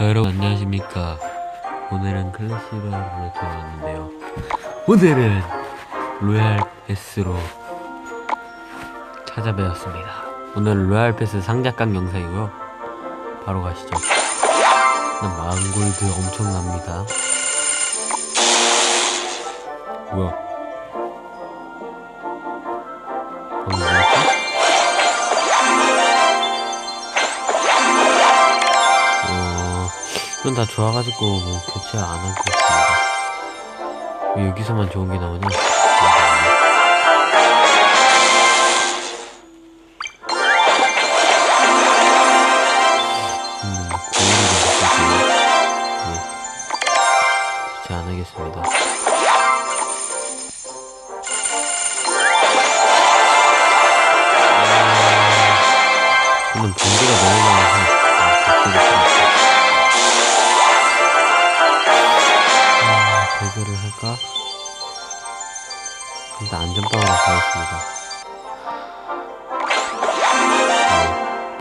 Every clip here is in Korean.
여러분 안녕하십니까? 오늘은 클래시로로 돌아왔는데요. 오늘은 로얄 패스로 찾아뵈었습니다. 오늘 로얄 패스 상자깡 영상이고요. 바로 가시죠. 망골드 엄청납니다. 뭐야? 방금 이건 다 좋아가지고 뭐 교체 안 하고 있습니다. 왜 여기서만 좋은 게 나오냐?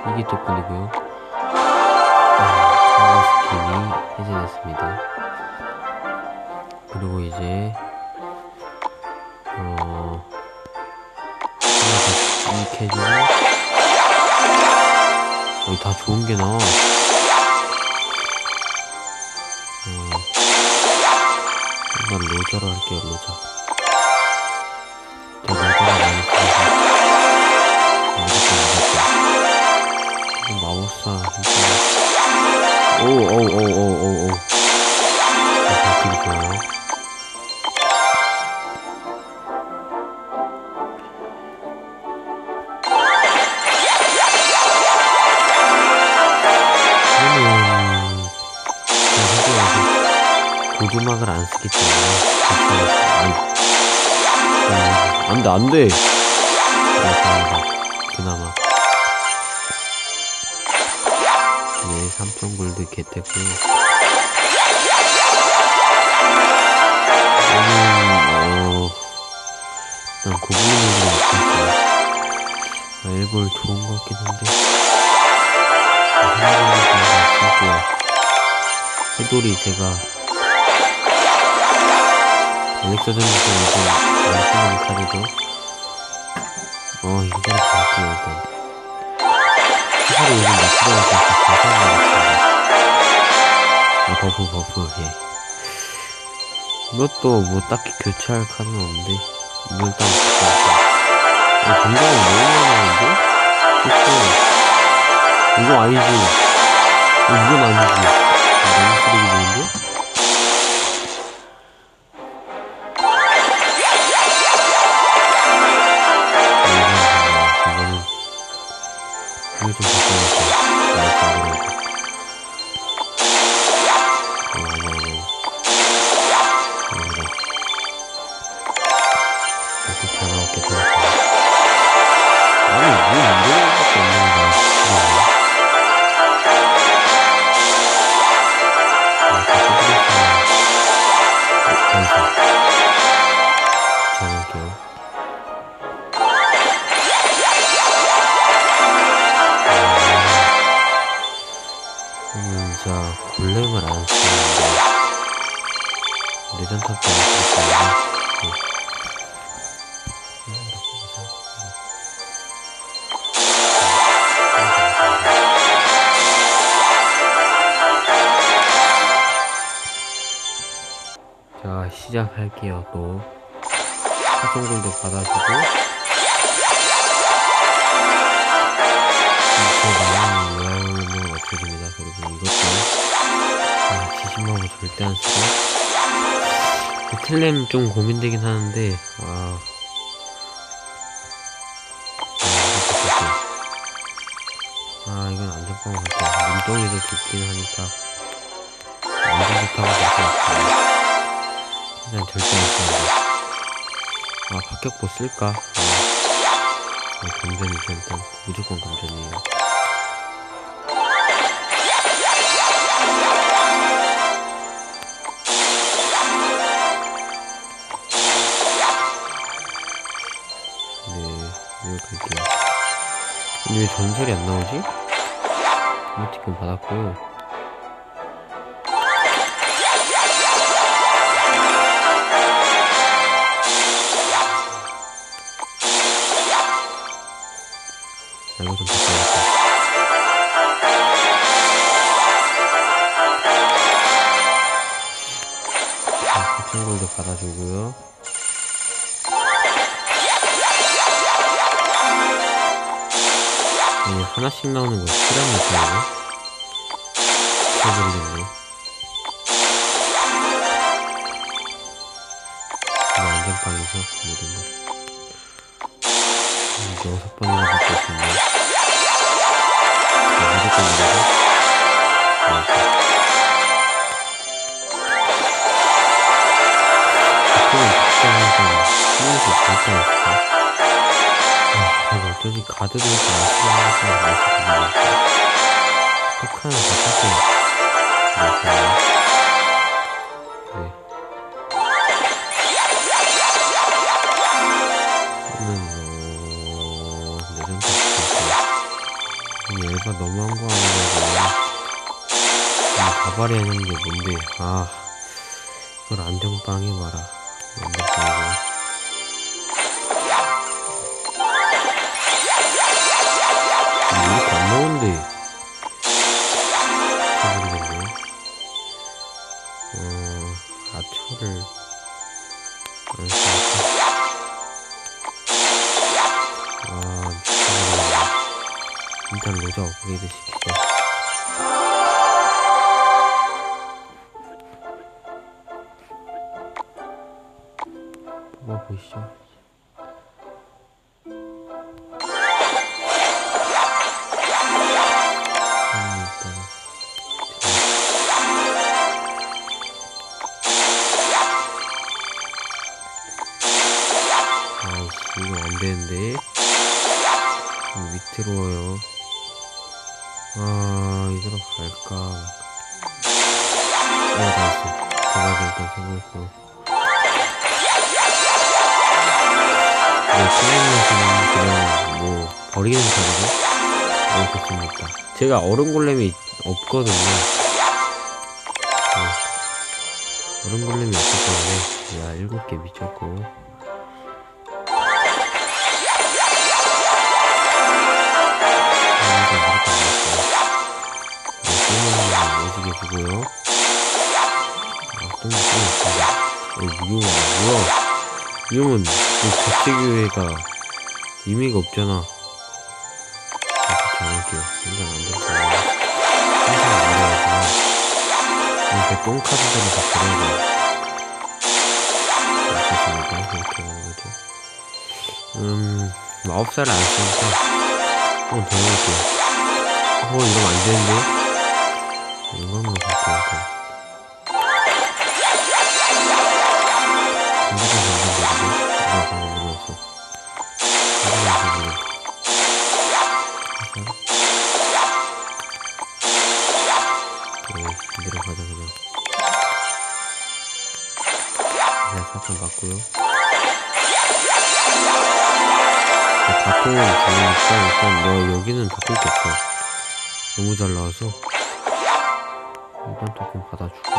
네, 이게 조건이고요. 아, 스킨이 해제됐습니다. 그리고 이제 어 이렇게 해주고 여기 다 좋은 게 나와. 어, 난 로저로 할게요, 로저. 무조건 무조건. 마법사, 진짜. 오, 오, 오, 오, 오, 오. 바뀌기 좋아요. 저는 제가 아직 보조막을 안 쓰기 때문에 아니 안돼 안돼 그나마 삼성 골드 개떼고요 저는 어난 고블린으로 바꿀게요. 아, 일볼 좋은 것 같긴 한데. 해돌이 제가 요즘 많이 쓰는 카드죠 버프 버프 예 이것도 뭐 딱히 교체할 카드는 없는데 이걸 일단 바꿔볼게요 어, 건강이 너무 많은데? 좋죠 이거 아니지. 어, 이건 아니지. 너무 쓰레기 보는데? 시작할게요 또. 사성골도 받아주고. 제 마음을 외우면 맞춰줍니다 그리고 이것도. 아, 지신마법 절대 안 쓰고. 틀렘 좀 고민되긴 하는데 아 아, 이거 좋겠지. 아 이건 안전빵 같아요. 눈덩이도 좋긴 하니까. 완전 좋다고 없어요 못 씁니다. 아, 박격포 쓸까? 아, 아, 감전이죠, 일단. 무조건 감전이에요. 네, 이렇게 할게요. 근데 왜 전설이 안 나오지? 이모티콘 받았고요. 먼저 받아주고요. 아니, 하나씩 나오는 거 실합니까, 이거? 쳐버리겠네. 이거 안전빵에서 모든 거. 음, 여섯 번이나 받고. 자, 이렇게 알수 있는 팩 하나 더 샀어요. 네. 뭐, 예전 거 얘가 너무한 거 아니냐고. 가발이 하는 게 뭔데, 아. 이걸 안정빵 해봐라. 안정빵이 이렇게 안 나오는데. 잘 모르겠네. 어, 아초를. 아. 일단 로자 업그레이드 시키자. 뽑아보시죠. 되는데. 위태로워요. 아 이대로 갈까? 어 나이스 가가지 일단 성공했고 네, 플레이머신은 그냥 뭐 버리는 카드죠? 너무 좋습니다. 제가 얼음 골렘이 없거든요. 네. 얼음 골렘이 없기 때문에 야 일곱 개 미쳤고 주고요 아, 똥이 있습니다 어, 이거 뭐야 그 국제교회가 의미가 없잖아. 할게요. 일단 안 됐어요. 항상 말해야지만 이렇게 똥카드들을 다 버려야 돼. 없었으니까 그렇게 하는 거죠. 음, 마법사를 안 쓰니까 한번 더 해볼게요. 어, 이러면 안 되는데? 이걸로 갈게요, 일단. 무조건 감정적이고 누가 방금 물어왔어 무조건 감정적이고 네 이대로 가자 그냥. 그냥 사건 받고요. 바통은 좋으니까 일단 너 여기는 바꿀 게 없어. 너무 잘 나와서 일단 조금 받아주고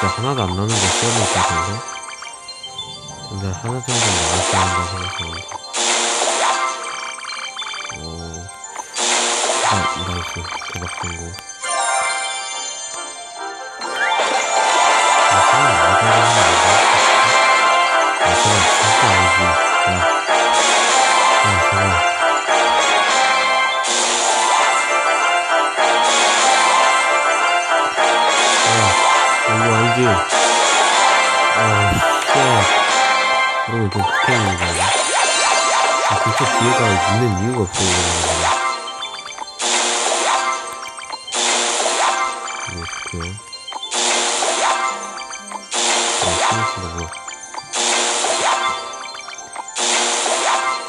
진짜 하나도 안 나는 거 시험을 있다던데? 근데 하나 정도 나왔어야 한다 생각했는데. 오. 아, 나이스. 대박 성공. 아, 이러면 좀 극혐인 거 아니야? 아, 진짜 뒤에가 있는 이유가 없어, 이러는 거. 이거 좋고요. 아, 스미스다, 뭐.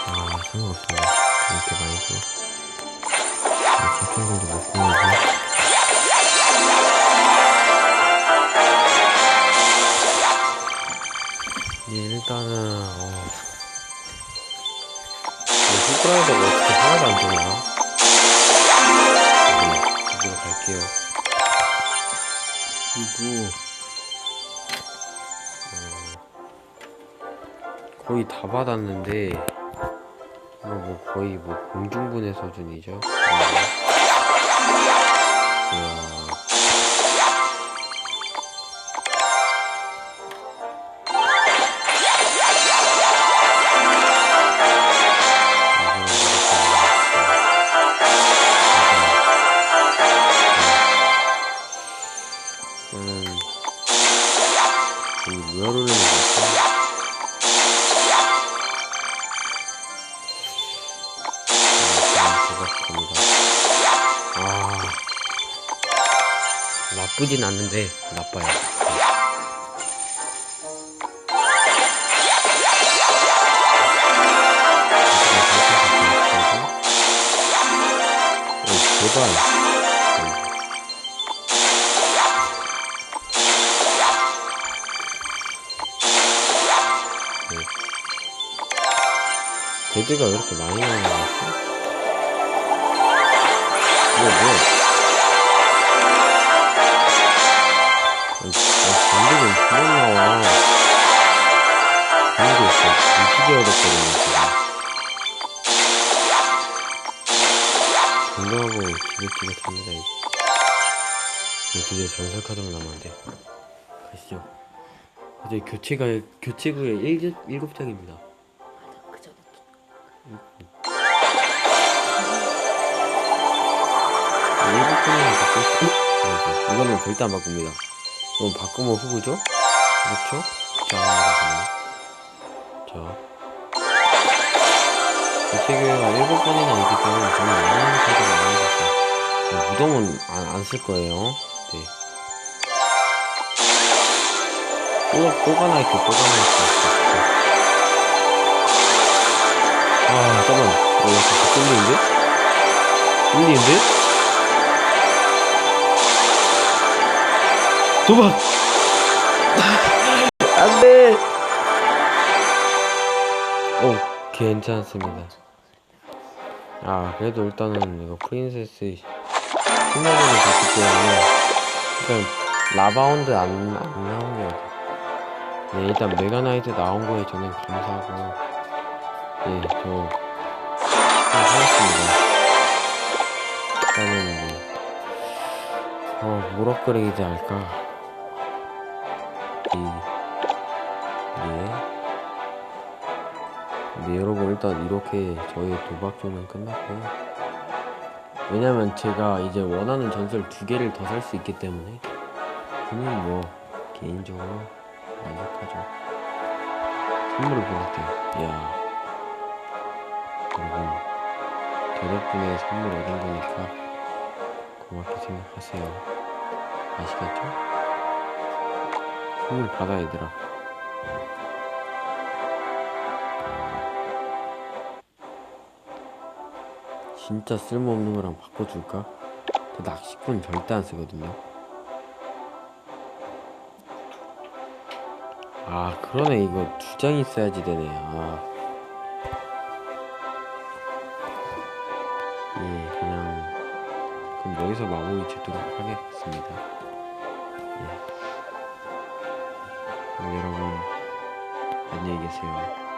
아, 상관없습니다. 이렇게 많이 줘. 아, 초청금도 못 보내지. 일단은 어... 후프라에서 뭐 어떻게 하나도 안 되냐? 네, 이대로 갈게요. 그리고 어... 거의 다 받았는데 이거 뭐 거의 뭐 공중분해 수준이죠. 이 나쁘진 않은데 나빠요. 오, 제발. 네. 데드가 왜 이렇게 많이 나오는 거지? 이거 뭐야? 건강하고 지긋지긋합니다, 이제. 이제 드디어 전설 카드만 남았는데. 가시죠. 어제 교체가, 교체 후에 일, 일곱 장입니다. 그 전에 일곱 수 그래서 이거는 절대 안 바꿉니다. 이건 바꾸면 후구죠? 그렇죠? 자, 자. 교체교회가 일곱 번이나 있기 때문에 저는 원하는 카드를 안 해줬어요. 무덤은 안쓸 거예요. 네. 또, 또 가나 있고, 또 가나 있고. 아, 잠깐만. 어, 약간 쫄리는데? 쫄리는데? 도박! 안 돼! 오, 괜찮습니다. 아, 그래도 일단은 이거 프린세스 신나보는 좋기 때문에 일단 라바운드 안, 안 나온 게 어디. 네, 일단 메가나이트 나온 거에 저는 감사하고, 네, 저, 좀 하겠습니다. 일단은 뭐, 어, 뭐라 그리지 할까? 네, 여러분, 일단 이렇게 저희 도박조는 끝났고요. 왜냐면 제가 이제 원하는 전설 두 개를 더 살 수 있기 때문에, 저는 뭐, 개인적으로 만족하죠. 선물을 보낼게요. 이야. 여러분, 저 덕분에 선물 얻은 거니까, 고맙게 생각하세요. 아시겠죠? 선물 받아 얘들아 진짜 쓸모없는 거랑 바꿔줄까? 저 낚시꾼 절대 안 쓰거든요 아 그러네 이거 두 장 있어야지 되네 아. 예 그냥 그럼 여기서 마무리 짓도록 하겠습니다 예. 여러분 안녕히 계세요.